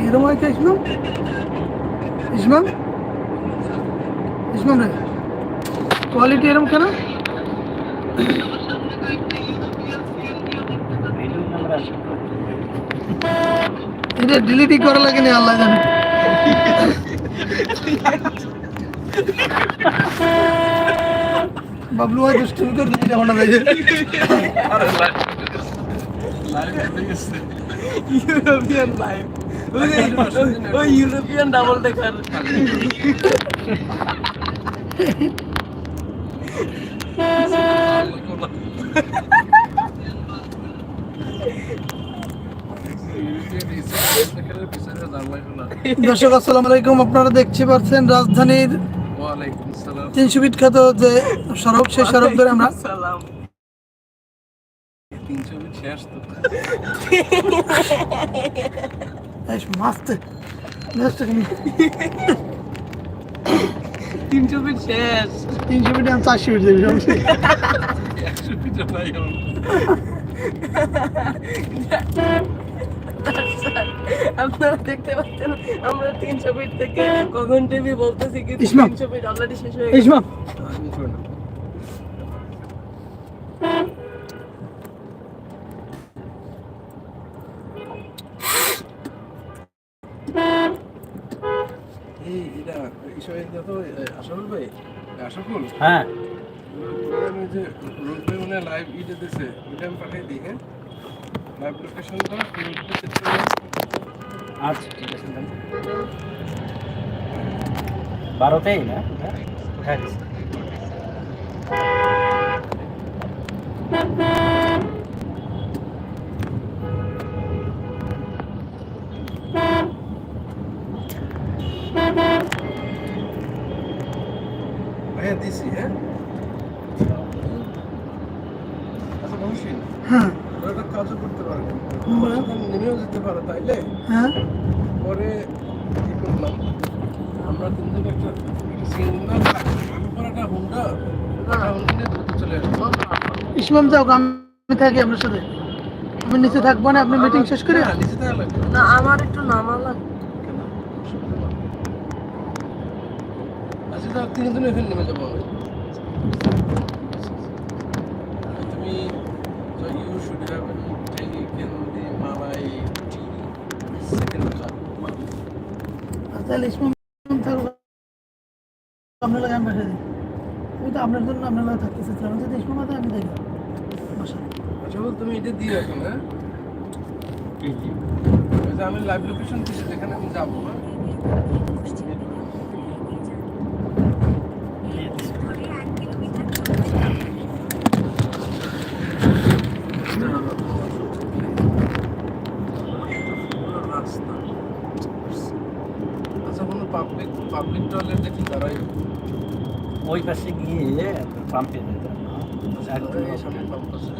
এরকম হয় কে ইসমাম ইসমাম ইসমাম রে কোয়ালিটি এরকম কেন এটা ডিলিটই করা লাগে না আল্লাহ জানে বাবলু ভাই দুষ্টুমি করে দিচ্ছি আমার না ইউরোপিয়ান ওই ইউরোপিয়ান ডাবল ডেকার দর্শক আসসালামু আলাইকুম। আপনারা দেখতে পাচ্ছেন রাজধানীর তিনশো ফিট খ্যাত যে সড়ক সেই সড়ক ধরে আমরা তিনশো শেষ তো। বেশ মাস্ত তিনশো ফিট শেষ তিনশো ফিট আমি চারশো ফিট দেবি একশো আমার। আপনারা দেখতে পাচ্ছেন আমরা তিনশো ফিট থেকে কখন টিভি বলতেছি কিন্তু। তিনশো ফিট অলরেডি শেষ হয়ে গেছে ইসমাম আমি কই না। এই এটা ঈশ্বর তো আসল ভাই আসল হ্যাঁ। লাইভ ইটে দিছে ওইটা আমি পাঠিয়ে দিই হ্যাঁ? লাইভ লোকেশনটা আচ্ছা ঠিক আছে না? হ্যাঁ। হ্যাঁ দিছি হ্যাঁ। আচ্ছা মহসিন হ্যাঁ। একটা কাজও করতে পারে বলো। নেমেও যেতে পারে তাইলে হ্যাঁ। পরে কি করলাম? আমরা তিনজন একটা সিনেমা আমি পরে একটা হুন্ডা একটা হুন্ডা নিয়ে দ্রুত চলে আসব। ইসমাম যাও আমি থাকি আপনার সাথে। আমি নিচে থাকব না আপনি মিটিং শেষ করে নিচে থাকা লাগবে। না। না আমার একটু নামা লাগবে। আচ্ছা তাহলে তিনজন এখানে নেমে যাব আমি তুমি have taken the Malay second car. আর তাহলে ইসমাম থাকব আপনার লাগে আমি পাঠিয়ে দিই আমি তো আপনার জন্য আপনার লাগে থাকতে চাচ্ছিলাম যদি ইসমাম আছে আমি দেখি বসা আচ্ছা বল তুমি এটা দিয়ে রাখো হ্যাঁ যে আমি লাইভ লোকেশন দিচ্ছি যেখানে আমি যাব হ্যাঁ এই দিচ্ছি। রাস্তা আচ্ছা কোনো পাবলিক পাবলিক টয়লেট দেখি দাঁড়াই ওই পাশে গিয়ে পাম্পে যেতে পাম্প আছে